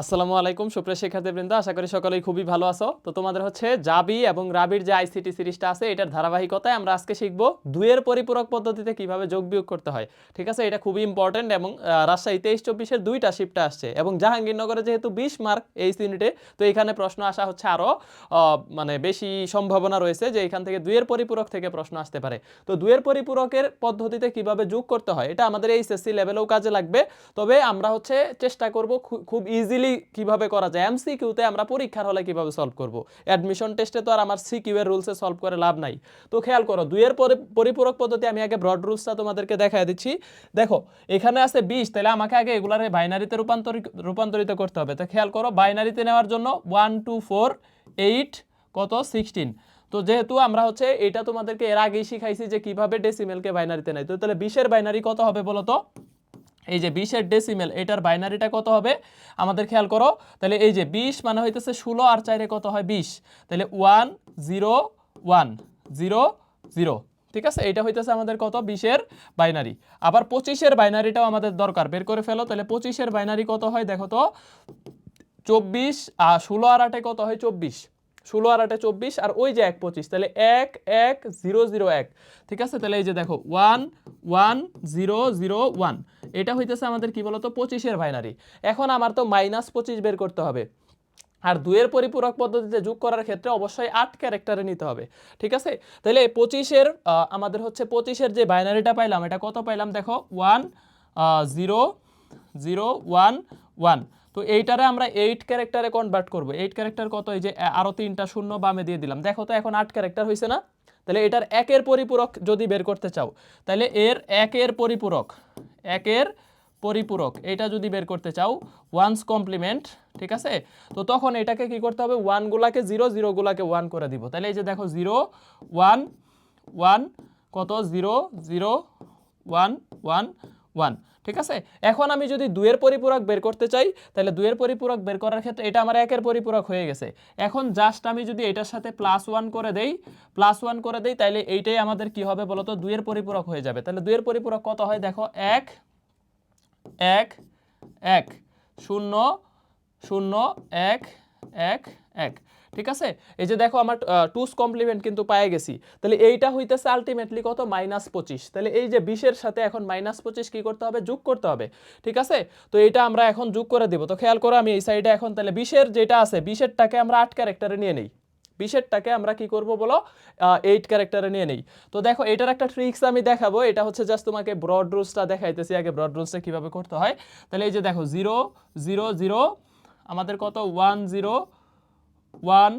আসসালামু আলাইকুম, সুপ্রিয় শিক্ষার্থীবৃন্দ, আশা করি সকলেই খুবই ভালো আছো। তো তোমাদের হচ্ছে জাবি এবং রাবির যে আইসিটি সিরিজটা আছে, এটার ধারাবাহিকতায় আমরা আজকে শিখব দুয়ের পরিপূরক পদ্ধতিতে কীভাবে যোগ বিয়োগ করতে হয়। ঠিক আছে? এটা খুবই ইম্পর্টেন্ট এবং রাজশাহী তেইশ চব্বিশের দুইটা শিফটে আসছে এবং জাহাঙ্গীরনগরে যেহেতু বিশ মার্ক এই ইউনিটে তো এখানে প্রশ্ন আসা হচ্ছে আরও মানে বেশি সম্ভাবনা রয়েছে যে এখান থেকে দুয়ের পরিপূরক থেকে প্রশ্ন আসতে পারে। তো দুয়ের পরিপূরকের পদ্ধতিতে কীভাবে যোগ করতে হয়, এটা আমাদের এইচএসসি লেভেলেও কাজে লাগবে। তবে আমরা হচ্ছে চেষ্টা করব খুব ইজিলি কীভাবে করা যায়? এমসিকিউতে আমরা পরীক্ষার হলে কীভাবে সলভ করব? অ্যাডমিশন টেস্টে তো আর আমার সিকিউ এর রুলসে সলভ করে লাভ নাই। তো খেয়াল করো, দুইয়ের পরি- পরিপূরক পদ্ধতি আমি আগে ব্রড রুলসটা তোমাদেরকে দেখায় দিচ্ছি। দেখো, এখানে আছে বিশ, তাহলে আমাকে আগে এগুলার বাইনারিতে রূপান্তরিত রূপান্তরিত করতে হবে। তো খেয়াল করো বাইনারিতে নেওয়ার জন্য ওয়ান টু ফোর এইট কত? সিক্সটিন তো যেহেতু আমরা হচ্ছে এটা তোমাদেরকে এর আগেই শিখাইছি যে কীভাবে ডেসিমেলকে বাইনারিতে নেয়, তো তাহলে বিশের বাইনারি কত হবে বলো তো? এই যে বিশের ডেসিমেল এটার বাইনারিটা কত হবে? আমাদের খেয়াল করো, তাহলে এই যে বিশ মানে হইতেছে ষোলো আর চাইরে কত হয়? বিশ। তাহলে one zero one zero zero ঠিক আছে? এটা হইতেছে আমাদের কত? বিশের বাইনারি আবার পঁচিশের বাইনারিটাও আমাদের দরকার। বের করে ফেলো, তাহলে পঁচিশের বাইনারি কত হয়? দেখো তো, চব্বিশ আর ষোলো আর আটে কত হয়? চব্বিশ। ষোলো আর আটে চব্বিশ, আর ওই যে এক পঁচিশ। তাহলে এক এক জিরো জিরো এক। ঠিক আছে? তাহলে এই যে দেখো one one zero zero one এটা হইতেছে আমাদের কি বলতো, পঁচিশের বাইনারি। এখন আমার তো মাইনাস পঁচিশ বের করতে হবে। আর দুইয়ের পরিপূরক পদ্ধতিতে যোগ করার ক্ষেত্রে অবশ্যই আট ক্যারেক্টারে নিতে হবে। ঠিক আছে? তাহলে পঁচিশের আমাদের হচ্ছে পঁচিশের যে বাইনারিটা পাইলাম, এটা কত পাইলাম দেখো? One zero zero, one one. তো এইটারে আমরা এইট ক্যারেক্টারে কনভার্ট করব। এইট ক্যারেক্টার কত? এই যে আরও তিনটা শূন্য বামে দিয়ে দিলাম। দেখো তো এখন আট ক্যারেক্টার হয়েছে না? তাহলে এটার একের পরিপূরক যদি বের করতে চাও, তাহলে এর একের পরিপূরক একের পরিপূরক। এটা যদি বের করতে চাও ওয়ানস কমপ্লিমেন্ট ঠিক আছে? তো তখন এটাকে কি করতে হবে? ওয়ানগুলাকে জিরো জিরোগুলাকে ওয়ান করে দিব। তাহলে এই যে দেখো জিরো ওয়ান ওয়ান কত? Zero zero one one one ঠিক আছে? এখন আমি যদি দুয়ের পরিপূরক বের করতে চাই, তাহলে দুয়ের পরিপূরক বের করার ক্ষেত্রে এটা আমার একের পরিপূরক হয়ে গেছে। এখন জাস্ট আমি যদি এটার সাথে প্লাস ওয়ান করে দেই প্লাস ওয়ান করে দেই, তাহলে এইটাই আমাদের কি হবে বলতো? দুয়ের পরিপূরক হয়ে যাবে। তাহলে দুয়ের পরিপূরক কত হয়? দেখো, এক এক এক, শূন্য শূন্য, এক এক এক। ঠিক আছে? এই যে দেখো আমার টুস কমপ্লিমেন্ট কিন্তু পায়ে গেছি। তাহলে এইটা হইতেছে আলটিমেটলি কত? মাইনাস পঁচিশ। তাহলে এই যে বিশের সাথে এখন মাইনাস পঁচিশ কী করতে হবে? যোগ করতে হবে। ঠিক আছে? তো এটা আমরা এখন যোগ করে দেবো। তো খেয়াল করো আমি এই সাইডে এখন তাহলে বিশের যেটা আছে, বিশেরটাকে আমরা আট ক্যারেক্টারে নিয়ে নেই। বিশেরটাকে আমরা কি করব বলো? এইট ক্যারেক্টারে নিয়ে নেই। তো দেখো এটার একটা ট্রিক্স আমি দেখাবো। এটা হচ্ছে জাস্ট তোমাকে ব্রড রুলসটা দেখাইতেছি। আগে ব্রড রুলসটা কীভাবে করতে হয়? তাহলে এই যে দেখো জিরো জিরো জিরো আমাদের কত? One zero one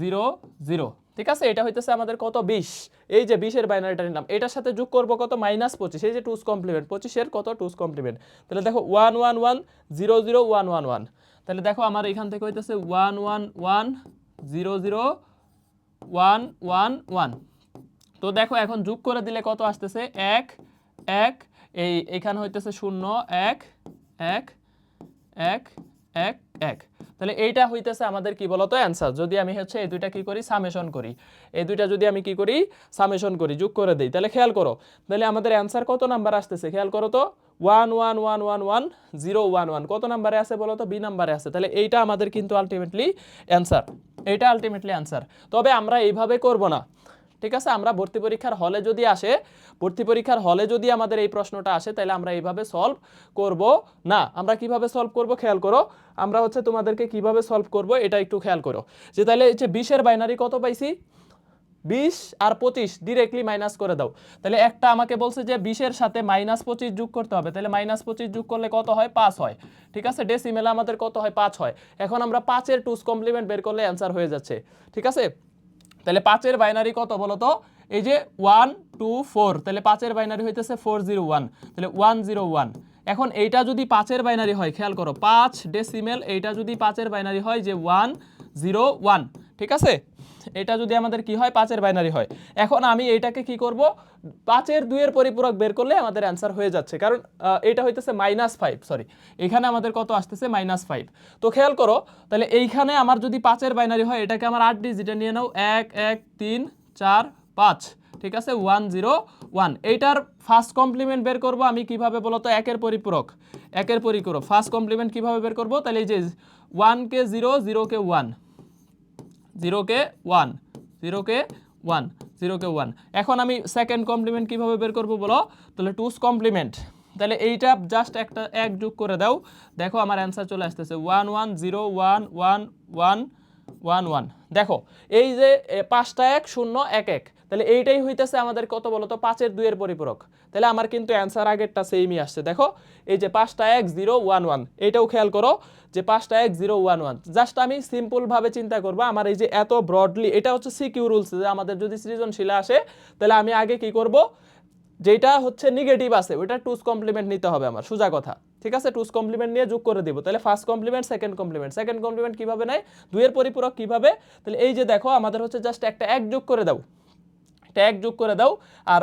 zero zero ঠিক আছে? এটা হইতেছে আমাদের কত? বিশ। এই যে বিশের বাইনারিটা নিলাম। এটার সাথে যোগ করব কত? মাইনাস পঁচিশ। এই যে টুস কমপ্লিমেন্ট পঁচিশের কত? টুস কমপ্লিমেন্ট তাহলে দেখো one one one zero zero one one one তাহলে দেখো, আমার এখান থেকে হইতেছে one one one zero zero one one one তো দেখো, এখন যোগ করে দিলে কত আসতেছে? এক এক। এই, এখানে হইতেছে শূন্য। এক এক এক এক। এক। তাহলে এইটা হইতেছে আমাদের কি বলতো অ্যান্সার যদি আমি হচ্ছে এই দুইটা কি করি? সামেশন করি। এই দুইটা যদি আমি কি করি? সামেশন করি, যোগ করে দিই। তাহলে খেয়াল করো, তাহলে আমাদের অ্যান্সার কত নাম্বার আসতেছে? খেয়াল করো তো one one one one one zero one one কত নাম্বারে আছে বলো তো? বি নাম্বারে আছে। তাহলে এইটা আমাদের কিন্তু আলটিমেটলি অ্যান্সার এইটা আলটিমেটলি অ্যান্সার তবে আমরা এইভাবে করব না। ঠিক আছে, আমরা ভর্তি পরীক্ষার হলে যদি আসে, ভর্তি পরীক্ষার হলে যদি আমাদের এই প্রশ্নটা আসে, তাহলে আমরা এইভাবে সলভ করব। না, আমরা কীভাবে সলভ করব খেয়াল করো, আমরা হচ্ছে তোমাদেরকে কীভাবে সলভ করব এটা একটু খেয়াল করো। যে তাহলে এই যে বিশের বাইনারি কত পাইছি? বিশ আর পঁচিশ ডিরেক্টলি মাইনাস করে দাও। তাহলে একটা আমাকে বলছে যে বিশের সাথে মাইনাস পঁচিশ যোগ করতে হবে, তাহলে মাইনাস পঁচিশ যোগ করলে কত হয়? পাঁচ হয়। ঠিক আছে ডেসিমেলে আমাদের কত হয়? পাঁচ হয়। এখন আমরা পাঁচের টুস কমপ্লিমেন্ট বের করলে অ্যান্সার হয়ে যাচ্ছে। ঠিক আছে? তাহলে পাঁচের বাইনারি কত বলো তো এই যে ওয়ান, টু, ফোর। তাহলে পাঁচের বাইনারি হইতেছে ফোর জিরো ওয়ান। তাহলে ওয়ান জিরো ওয়ান। এখন এইটা যদি পাঁচের বাইনারি হয়, খেয়াল করো, পাঁচ ডেসিমেল এইটা যদি পাঁচের বাইনারি হয় যে ওয়ান জিরো ওয়ান, ঠিক আছে? এটা যদি আমাদের কি হয়, পাঁচের বাইনারি হয়। এখন আমি এইটাকে কি করব? পাঁচের দুইয়ের পরিপূরক বের করলে আমাদের অ্যান্সার হয়ে যাচ্ছে। কারণ এটা হইতেছে মাইনাস ফাইভ সরি এখানে আমাদের কত আসতেছে? মাইনাস ফাইভ তো খেয়াল করো, তাহলে এইখানে আমার যদি পাঁচের বাইনারি হয়, এটাকে আমার আট ডিজিটে নিয়ে নাও। এক এক, তিন, চার, পাঁচ। ঠিক আছে? ওয়ান জিরো ওয়ান এইটার ফার্স্ট কমপ্লিমেন্ট বের করব আমি কীভাবে বলতো? একের পরিপূরক। একের পরিপূরক। ফার্স্ট কমপ্লিমেন্ট কীভাবে বের করব? তাহলে এই যে ওয়ানকে জিরো জিরোকে ওয়ান জিরোকে ওয়ান জিরোকে ওয়ান জিরোকে ওয়ান এখন আমি সেকেন্ড কমপ্লিমেন্ট কীভাবে বের করব বলো? তাহলে টুস কমপ্লিমেন্ট তাহলে এইটা জাস্ট একটা এক যোগ করে দাও। দেখো আমার অ্যান্সার চলে আসতেছে। One one zero one one one one one. দেখো, এই যে পাঁচটা এক, শূন্য, এক এক। তাহলে এইটাই হইতেছে আমাদের কত বলতো? পাঁচের দুইয়ের পরিপূরক। তাহলে আমার কিন্তু অ্যান্সার আগেরটা সেমই আসছে। দেখো, এই যে পাঁচটা এক জিরো ওয়ান ওয়ান এইটাও খেয়াল করো যে পাঁচটা এক জিরো ওয়ান ওয়ান জাস্ট আমি সিম্পলভাবে চিন্তা করব, আমার এই যে এত ব্রডলি এটা হচ্ছে সিকিউ রুলস যে আমাদের যদি সৃজনশীল আসে, তাহলে আমি আগে কি করব? যেটা হচ্ছে নেগেটিভ আছে, ওইটা টুস কমপ্লিমেন্ট নিতে হবে আমার। সোজা কথা। ঠিক আছে টুস কমপ্লিমেন্ট নিয়ে যোগ করে দিব। তাহলে first complement second complement second complement কীভাবে নেয়? দুয়ের পরিপূরক কীভাবে? তাহলে এই যে দেখো, আমাদের হচ্ছে জাস্ট একটা এক যোগ করে ট্যাগ যোগ করে দাও। আর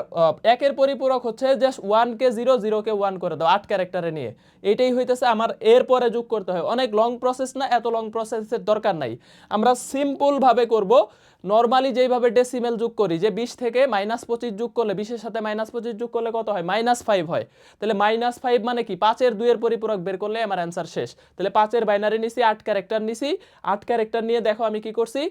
একের পরিপূরক হচ্ছে জাস্ট ওয়ানকে জিরো জিরোকে ওয়ান করে দাও আট ক্যারেক্টারে নিয়ে। এটাই হইতেছে আমার এর পরে যোগ করতে হয়। অনেক লং প্রসেস না, এত লং প্রসেসের দরকার নাই। আমরা সিম্পলভাবে করব। নর্মালি যেইভাবে ডেসিমেল যোগ করি, যে বিশ থেকে মাইনাস পঁচিশ যোগ করলে, বিশের সাথে মাইনাস পঁচিশ যোগ করলে কত হয়? মাইনাস ফাইভ হয়। তাহলে মাইনাস ফাইভ মানে কি? পাঁচের দুইয়ের পরিপূরক বের করলে আমার অ্যান্সার শেষ। তাহলে পাঁচের বাইনারি নিছি, আট ক্যারেক্টার নিছি। আট ক্যারেক্টার নিয়ে দেখো আমি কি করছি।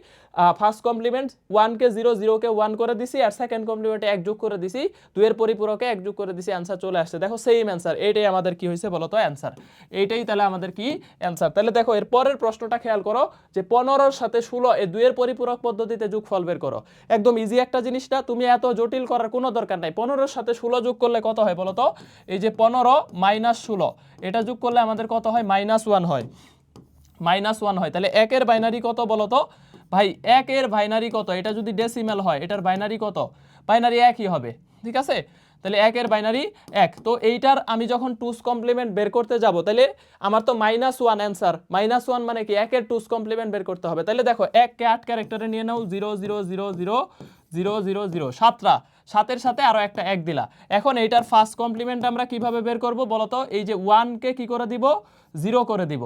ফার্স্ট কমপ্লিমেন্ট ওয়ানকে জিরো জিরোকে ওয়ান করে দিছি। আর সেকেন্ড কমপ্লিমেন্টে এক যোগ করে দিছি, দুইয়ের পরিপূরকে এক যোগ করে দিছি অ্যান্সার চলে আসছে। দেখো সেম অ্যান্সার এইটাই আমাদের কি হয়েছে বলো তো অ্যান্সার এইটাই তাহলে আমাদের কি অ্যান্সার তাহলে দেখো এর পরের প্রশ্নটা খেয়াল করো, যে পনেরোর সাথে ষোলো এই দুইয়ের পরিপূরক পদ্ধতিতে যোগ ফল বের করো। একদম ইজি একটা জিনিসটা তুমি এত জটিল করার কোনো দরকার নাই। পনেরোর সাথে ষোলো যোগ করলে কত হয় বলো তো? এই যে পনেরো মাইনাস ষোলো, এটা যোগ করলে আমাদের কত হয়? মাইনাস ওয়ান হয়। মাইনাস ওয়ান হয়। তাহলে একের বাইনারি কত বলো তো? ভাই একের বাইনারি কত? এটা যদি ডেসিমেল হয়, এটার বাইনারি কত? বাইনারি একই হবে, ঠিক আছে? তাহলে একের বাইনারি এক। তো এইটার আমি যখন টুস কমপ্লিমেন্ট বের করতে যাব, তাহলে আমার তো minus one answer minus one মানে কি? একের টুস কমপ্লিমেন্ট বের করতে হবে। তাহলে দেখো, এককে আট ক্যারেক্টারে নিয়ে নাও zero zero zero zero zero zero zero সাতটা। সাতের সাথে আরও একটা এক দিলা। এখন এইটার ফার্স্ট কমপ্লিমেন্ট আমরা কীভাবে বের করব বলো তো এই যে ওয়ানকে কি করে দিব? জিরো করে দিব।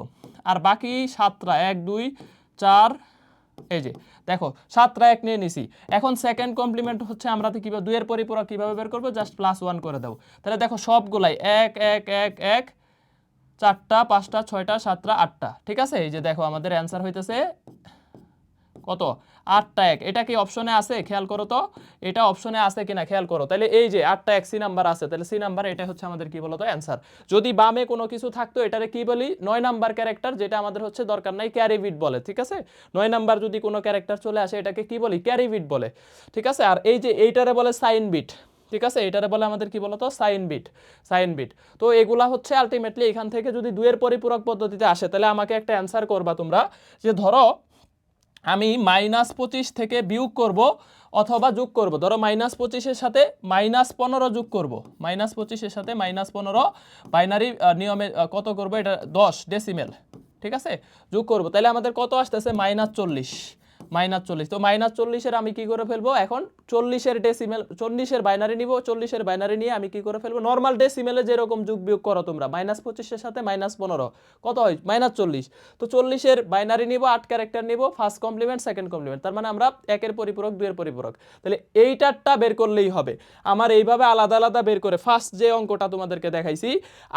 আর বাকি সাতটা, এক, দুই, চার এই যে, দেখো সাতটা এক নিয়ে নিছি। এখন সেকেন্ড কমপ্লিমেন্ট হচ্ছে আমরা তো কীভাবে দুয়ের পরিপূরক কীভাবে বের করব? জাস্ট প্লাস ওয়ান করে দেবো। তাহলে দেখো সবগুলাই এক এক এক এক, চারটা, পাঁচটা, ছয়টা, সাতটা, আটটা। ঠিক আছে? এই যে দেখো, আমাদের অ্যান্সার হইতেছে কত? আটটা এক। এটা কি অপশনে আছে? খেয়াল করো তো। এটা অপশনে আছে কিনা? খেয়াল করো। তাহলে এই যে আটটা এক সি নাম্বার আছে তাহলে সি নাম্বার এটা হচ্ছে আমাদের কি বলতো অ্যান্সার যদি বামে কোনো কিছু থাকতো, এটারে কি বলি? নয় নাম্বার ক্যারেক্টার যেটা আমাদের হচ্ছে দরকার নাই ক্যারিভিট বলে, ঠিক আছে? নয় নাম্বার যদি কোনো ক্যারেক্টার চলে আসে, এটাকে কি বলি? ক্যারিভিট বলে, ঠিক আছে? আর এই যে এইটারে বলে সাইন বিট ঠিক আছে? এটারে বলে আমাদের কি বলতো? সাইন বিট সাইন বিট তো এগুলা হচ্ছে আলটিমেটলি এখান থেকে যদি দুইয়ের পরিপূরক পদ্ধতিতে আসে তাহলে আমাকে একটা অ্যান্সার করবা তোমরা। যে ধরো আমি মাইনাস পঁচিশ থেকে বিয়োগ করব অথবা যোগ করব। ধরো মাইনাস পঁচিশের সাথে মাইনাস পনেরো যোগ করব। মাইনাস পঁচিশের সাথে মাইনাস পনেরো, বাইনারি নিয়মে কত করব? এটা দশ ডেসিমেল ঠিক আছে? যোগ করব। তাহলে আমাদের কত আসতেছে? মাইনাস চল্লিশ। মাইনাস চল্লিশ। তো মাইনাস চল্লিশের আমি কি করে ফেলব? এখন চল্লিশের ডেসিমেল চল্লিশের বাইনারি নিব, চল্লিশের বাইনারি নিয়ে আমি কি করে ফেলব? নর্মাল ডেসিমেলে যেরকম যোগ বিয়োগ করো তোমরা, মাইনাস পঁচিশের সাথে মাইনাস পনেরো। কত হয়? মাইনাস চল্লিশ। তো চল্লিশের বাইনারি নিব, আট ক্যারেক্টার নিব ফার্স্ট কমপ্লিমেন্ট সেকেন্ড কমপ্লিমেন্ট তার মানে আমরা একের পরিপূরক, দুইয়ের পরিপূরক। তাহলে এইটারটা বের করলেই হবে। আমার এইভাবে আলাদা আলাদা বের করে ফার্স্ট যে অঙ্কটা তোমাদেরকে দেখাইছি,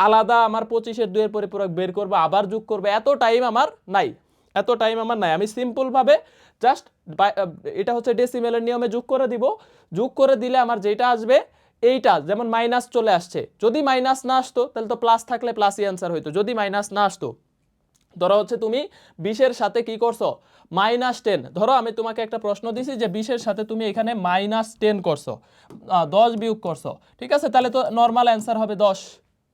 আলাদা আমার পঁচিশের দুইয়ের পরিপূরক বের করব, আবার যোগ করব, এত টাইম আমার নাই। এত টাইম আমার নাই। আমি সিম্পলভাবে জাস্ট এটা হচ্ছে ডেসিমেলের নিয়মে যোগ করে দিব। যোগ করে দিলে আমার যেটা আসবে, এইটা যেমন মাইনাস চলে আসছে। যদি মাইনাস না আসতো, তাহলে তো প্লাস থাকলে প্লাসই অ্যান্সার হইতো। যদি মাইনাস না আসতো, ধরো হচ্ছে তুমি বিশের সাথে কি করছ? মাইনাস টেন ধরো আমি তোমাকে একটা প্রশ্ন দিছি যে বিশের সাথে তুমি এখানে মাইনাস টেন করছ দশ বিয়োগ করছ। ঠিক আছে? তাহলে তো নর্মাল অ্যান্সার হবে দশ।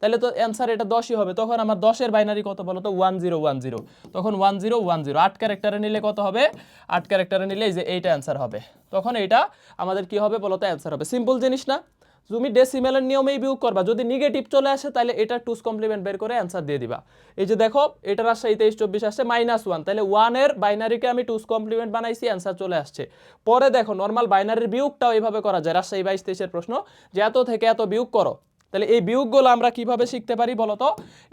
তাহলে তো অ্যান্সার এটা দশই হবে। তখন আমার দশের বাইনারি কত বলো তো? ওয়ান জিরো ওয়ান জিরো তখন ওয়ান জিরো ওয়ান জিরো আট ক্যারেক্টারে নিলে কত হবে? আট ক্যারেক্টারে নিলে এই যে এইটা অ্যান্সার হবে। তখন এইটা আমাদের কি হবে বলো তো? অ্যান্সার হবে। সিম্পল জিনিস না। তুমি ডেসিমেলের নিয়মেই বিয়োগ করবা। যদি নেগেটিভ চলে আসে, তাহলে এটা টুস কমপ্লিমেন্ট বের করে অ্যান্সার দিয়ে দিবা। এই যে দেখো এটার এই তেইশ, চব্বিশ আসছে মাইনাস ওয়ান তাহলে ওয়ানের বাইনারিকে আমি টুস কমপ্লিমেন্ট বানাইছি অ্যান্সার চলে আসছে। পরে দেখো নর্মাল বাইনারির বিয়োগটাও এইভাবে করা যায়। রাজশাহী বাইশ, তেইশের প্রশ্ন, যে এত থেকে এত বিয়োগ করো। তাহলে এই বিয়োগগুলো আমরা কীভাবে শিখতে পারি বলো তো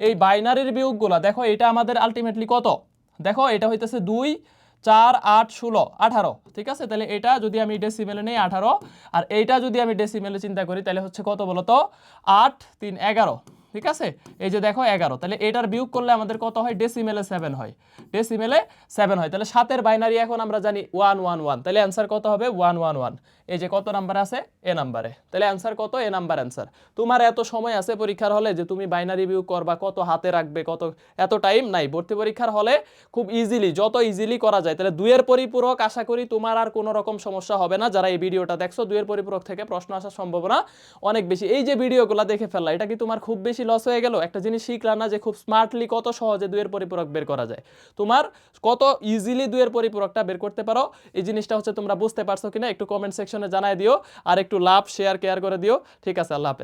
এই বাইনারির বিয়োগগুলো, দেখো এটা আমাদের আলটিমেটলি কত? দেখো এটা হইতেছে দুই, চার, আট, ষোলো, আঠারো, ঠিক আছে? তাহলে এটা যদি আমি ডেসিমেলে নেই, আঠারো, আর এইটা যদি আমি ডেসিমেলে চিন্তা করি, তাহলে হচ্ছে কত বলো তো আট, তিন, এগারো। ঠিক আছে? এই যে দেখো এগারো, তাহলে এটার বিয়োগ করলে আমাদের কত হয়? ডেসিমেলে সেভেন হয়। ডেসিমেলে সেভেন হয়। তাহলে সাতের বাইনারি এখন আমরা জানি ওয়ান ওয়ান ওয়ান তাহলে অ্যান্সার কত হবে? ওয়ান ওয়ান ওয়ান এই যে কত নাম্বার আছে? এ। নাম্বারে তাহলে অ্যান্সার কত? এ নাম্বার অ্যান্সার তোমার এত সময় আছে পরীক্ষার হলে যে তুমি বাইনারি বিয়োগ করবা, কত হাতে রাখবে, কত, এত টাইম নাই। ভর্তি পরীক্ষার হলে খুব ইজিলি যত ইজিলি করা যায়। তাহলে দুয়ের পরিপূরক আশা করি তোমার আর কোনো রকম সমস্যা হবে না। যারা এই ভিডিওটা দেখছ দুয়ের পরিপূরক থেকে প্রশ্ন আসার সম্ভাবনা অনেক বেশি। এই যে ভিডিওগুলো দেখে ফেললা, এটা কি তোমার খুব বেশি লস হয়ে গেল, একটা জিনিস শিখলা না যে খুব স্মার্টলি কত সহজে দুয়ের পরিপূরক বের করা যায়। তোমার কত ইজিলি দুয়ের পরিপূরকটা বের করতে পারো, এই জিনিসটা হচ্ছে তোমরা বুঝতে পারছ কিনা, একটু কমেন্ট সেকশনে জানাই দিও, আর একটু লাভ শেয়ার কেয়ার করে দিও। ঠিক আছে, আল্লাহ